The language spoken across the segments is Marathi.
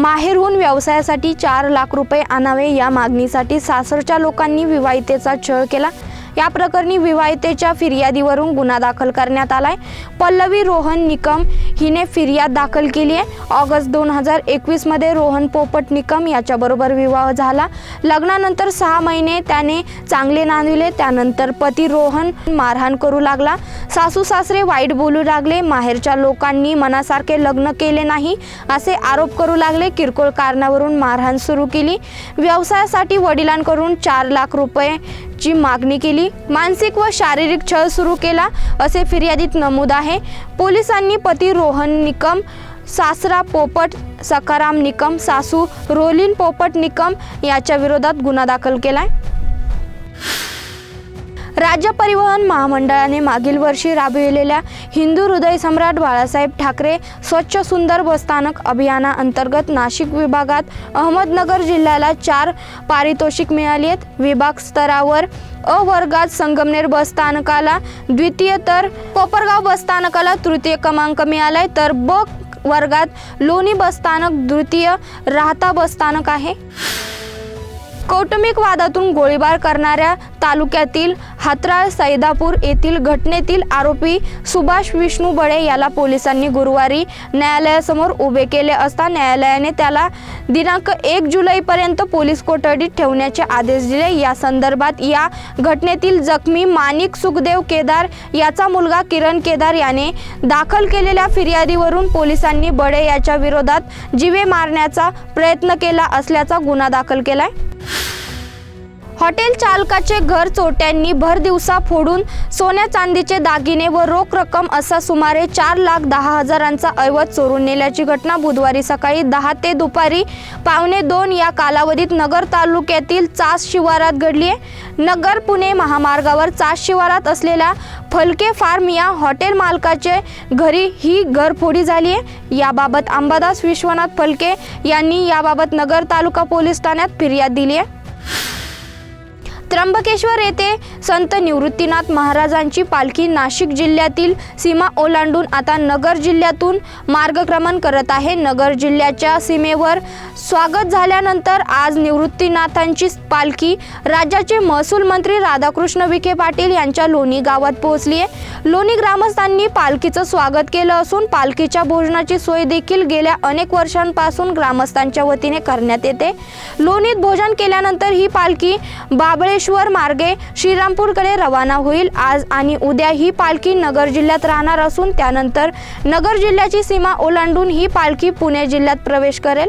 माहेरहून व्यवसायासाठी चार लाख रुपये आणावे या मागणीसाठी सासरच्या लोकांनी विवाहितेचा छळ केला. या प्रकरणी विवाहितेच्या फिर्यादीवरून गुन्हा दाखल करण्यात आलाय. पल्लवी रोहन निकम हिने फिर्याद दाखल केली आहे. ऑगस्ट दोन हजार एकवीसमध्ये रोहन पोपट निकम याच्याबरोबर विवाह झाला. लग्नानंतर सहा महिने त्याने चांगले नांदविले. त्यानंतर पती रोहन मारहाण करू लागला. सासू सासरे वाईट बोलू लागले. माहेरच्या लोकांनी मनासारखे लग्न केले नाही असे आरोप करू लागले. किरकोळ कारणावरून मारहाण सुरू केली. व्यवसायासाठी वडिलांकडून चार लाख रुपये ची मागणी केली. मानसिक व शारीरिक छळ सुरू केला असे फिर्यादीत नमूद आहे. पोलिसांनी पती रोहन निकम सासरा पोपट सकाराम निकम सासू रोलिन पोपट निकम याच्या विरोधात गुन्हा दाखल केलाय. राज्य परिवहन महामंडळाने मागील वर्षी राबविलेल्या हिंदू हृदय सम्राट बाळासाहेब ठाकरे स्वच्छ सुंदर बसस्थानक अभियानाअंतर्गत नाशिक विभागात अहमदनगर जिल्ह्याला चार पारितोषिक मिळाली आहेत. विभाग स्तरावर अ वर्गात संगमनेर बसस्थानकाला द्वितीय तर कोपरगाव बसस्थानकाला तृतीय क्रमांक मिळालाय. तर ब वर्गात लोणी बसस्थानक द्वितीय राहता बसस्थानक आहे. कौटुंबिक वादातून गोळीबार करणाऱ्या तालुक्यातील हातराळ सैदापूर येथील घटनेतील आरोपी सुभाष विष्णू बळे याला पोलिसांनी गुरुवारी न्यायालयासमोर उभे केले असता न्यायालयाने त्याला दिनांक एक जुलैपर्यंत पोलीस कोठडीत ठेवण्याचे आदेश दिले. या संदर्भात या घटनेतील जखमी माणिक सुखदेव केदार याचा मुलगा किरण केदार याने दाखल केलेल्या फिर्यादीवरून पोलिसांनी बडे याच्या विरोधात जीवे मारण्याचा प्रयत्न केला असल्याचा गुन्हा दाखल केलाय. you हॉटेल चालकाचे घर चोट्यांनी भर दिवसा फोडून सोन्या चांदीचे दागिने व रोख रक्कम असा सुमारे चार लाख दहा हजारांचा ऐवज चोरून नेल्याची घटना बुधवारी सकाळी दहा ते दुपारी पावणे दोन या कालावधीत नगर तालुक्यातील चास शिवारात घडली आहे. नगर पुणे महामार्गावर चास शिवारात असलेल्या फलके फार्म या हॉटेल मालकाचे घरी ही घरफोडी झाली आहे. याबाबत अंबादास विश्वनाथ फलके यांनी याबाबत नगर तालुका पोलीस ठाण्यात फिर्याद दिली आहे. त्र्यंबकेश्वर येथे संत निवृत्तीनाथ महाराजांची पालखी नाशिक जिल्ह्यातील सीमा ओलांडून आता नगर जिल्ह्यातून मार्गक्रमण करत आहे. नगर जिल्ह्याच्या सीमेवर स्वागत झाल्यानंतर आज निवृत्तीनाथांची पालखी राज्याचे महसूल मंत्री राधाकृष्ण विखे पाटील यांच्या लोणी गावात पोहोचली आहे. लोणी ग्रामस्थांनी पालखीचं स्वागत केलं असून पालखीच्या भोजनाची सोय देखील गेल्या अनेक वर्षांपासून ग्रामस्थांच्या वतीने करण्यात येते. लोणीत भोजन केल्यानंतर ही पालखी बाबळे बाबळेश्वर मार्गे श्रीरामपूरकडे रवाना होईल. आज आणि उद्या ही पालखी नगर जिल्ह्यात राहणार असून त्यानंतर नगर जिल्ह्याची सीमा ओलांडून ही पालखी पुणे जिल्ह्यात प्रवेश करेल.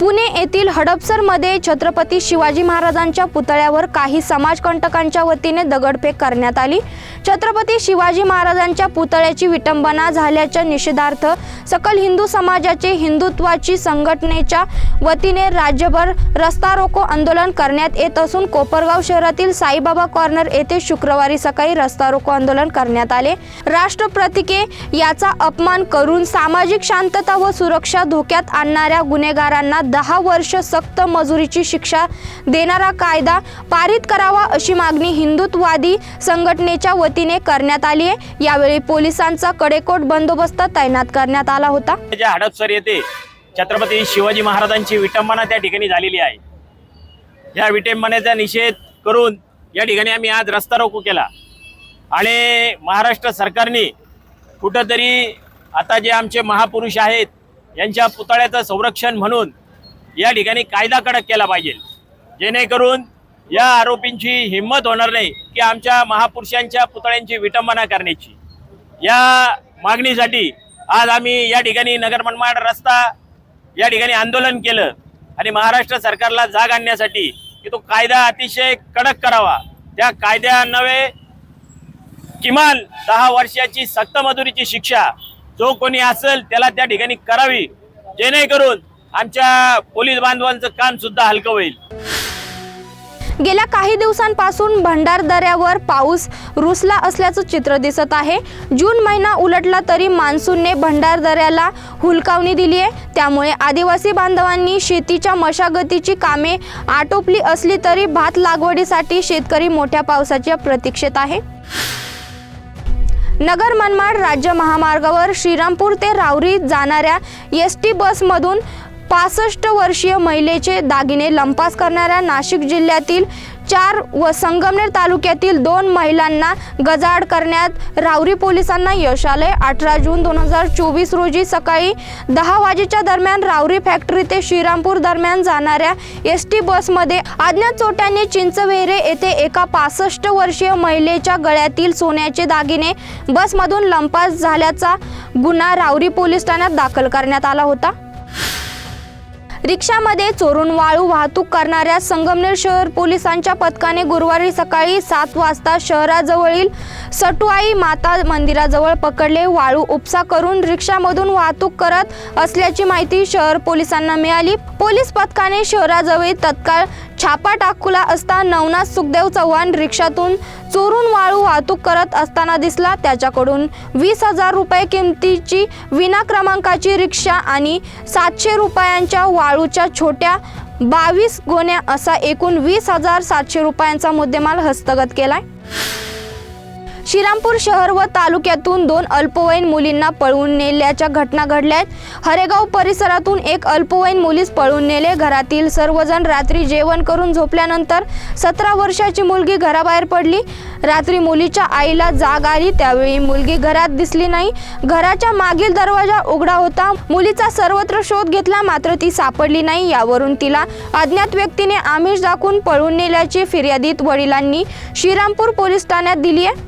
पुणे येथील हडपसरमध्ये छत्रपती शिवाजी महाराजांच्या पुतळ्यावर काही समाजकंटकांच्या वतीने दगडफेक करण्यात आली. छत्रपती शिवाजी महाराजांच्या पुतळ्याची विटंबना झाल्याच्या निषेधार्थ सकल हिंदू समाजाचे हिंदुत्वाची संघटनेच्या वतीने राज्यभर रस्ता रोको आंदोलन करण्यात येत असून कोपरगाव शहरातील साईबाबा कॉर्नर येथे शुक्रवारी सकाळी रस्ता रोको आंदोलन करण्यात आले. राष्ट्रप्रतिके याचा अपमान करून सामाजिक शांतता व सुरक्षा धोक्यात आणणाऱ्या गुन्हेगारांना दहा वर्ष सक्त मजुरीची शिक्षा देणारा कायदा पारित करावा अशी मागणी हिंदुत्ववादी संघटनेच्या वतीने करण्यात आली आहे. यावेळी पोलिसांचा कडेकोट बंदोबस्त तैनात करण्यात आला होता. हडपसर येथे छत्रपती शिवाजी महाराजांची विटंबना त्या ठिकाणी झालेली आहे. या विटंबनेचा निषेध करून या ठिकाणी आम्ही आज रस्ता रोको केला. आणि महाराष्ट्र सरकारने कुठंतरी आता जे आमचे महापुरुष आहेत यांच्या पुतळ्याचं संरक्षण म्हणून या ठिकाणी कायदा कडक केला पाहिजे. जेणेकरून या आरोपींची हिंमत होणार नाही की आमच्या महापुरुषांच्या पुतळ्यांची विटंबना करण्याची. या मागणीसाठी आज आम्ही या ठिकाणी नगर मनमाड रस्ता या ठिकाणी आंदोलन केलं आणि महाराष्ट्र सरकारला जाग आणण्यासाठी की तो कायदा अतिशय कडक करावा. त्या कायद्यान्वये किमान दहा वर्षाची सक्त मजुरीची शिक्षा जो कोणी असेल त्याला त्या ठिकाणी करावी. जेणेकरून आमच्या पोलीस बांधवांचं काम सुद्धा हलकं होईल. गेल्या काही दिवसांपासून भंडारदऱ्यावर पाऊस रुसला असल्याचं चित्र दिसत आहे. जून महिना उलटला तरी मान्सूनने भंडारदऱ्याला हुलकावणी दिली आहे त्यामुळे आदिवासी बांधवांनी शेतीच्या मशागतीची कामे आटोपली असली तरी भात लागवडीसाठी शेतकरी मोठ्या पावसाच्या प्रतीक्षेत आहे. नगर मनमाड राज्य महामार्गावर श्रीरामपूर ते रावरी जाणाऱ्या एस टी बसमधून पासष्ट वर्षीय महिलेचे दागिने लंपास करणाऱ्या नाशिक जिल्ह्यातील चार व संगमनेर तालुक्यातील दोन महिलांना गजाड करण्यात रावरी पोलिसांना यश आले अठरा जून दोन हजार चोवीस रोजी सकाळी दहा वाजेच्या दरम्यान रावरी फॅक्टरी ते श्रीरामपूर दरम्यान जाणाऱ्या एस टी बसमध्ये अज्ञात चोट्यांनी चिंचवेरे येथे एका पासष्ट वर्षीय महिलेच्या गळ्यातील सोन्याचे दागिने बसमधून लंपास झाल्याचा गुन्हा रावरी पोलीस ठाण्यात दाखल करण्यात आला होता. रिक्षामध्ये चोरून वाळू वाहतूक करणाऱ्या संगमनेर शहर पोलिसांच्या पथकाने गुरुवारी सकाळी सात वाजता शहराजवळील सटुआई माता मंदिराजवळ पकडले. वाळू उपसा करून रिक्षामधून वाहतूक करत असल्याची माहिती शहर पोलिसांना मिळाली. पोलीस पथकाने शहराजवळ तत्काळ छापा टाकला असता नवनाथ सुखदेव चव्हाण रिक्षातून चोरून वाळू वाहतूक करत असताना दिसला. त्याच्याकडून वीस हजार रुपये किमतीची विना क्रमांकाची रिक्षा आणि सातशे रुपयांच्या वाळूच्या छोट्या बावीस गोण्या असा एकूण वीस हजार सातशे रुपयांचा मुद्देमाल हस्तगत केलाय. श्रीरामपूर शहर व तालुक्यातून दोन अल्पवयीन मुलींना पळवून नेल्याच्या घटना घडल्या आहेत हरेगाव परिसरातून एक अल्पवयीन मुलीस पळवून नेले. घरातील सर्वजण रात्री जेवण करून झोपल्यानंतर सतरा वर्षाची मुलगी घराबाहेर पडली. रात्री मुलीच्या आईला जाग आली. त्यावेळी मुलगी घरात दिसली नाही. घराच्या मागील दरवाजा उघडा होता. मुलीचा सर्वत्र शोध घेतला मात्र ती सापडली नाही. यावरून तिला अज्ञात व्यक्तीने आमिष दाखवून पळून नेल्याची फिर्यादीत वडिलांनी श्रीरामपूर पोलीस ठाण्यात दिली आहे.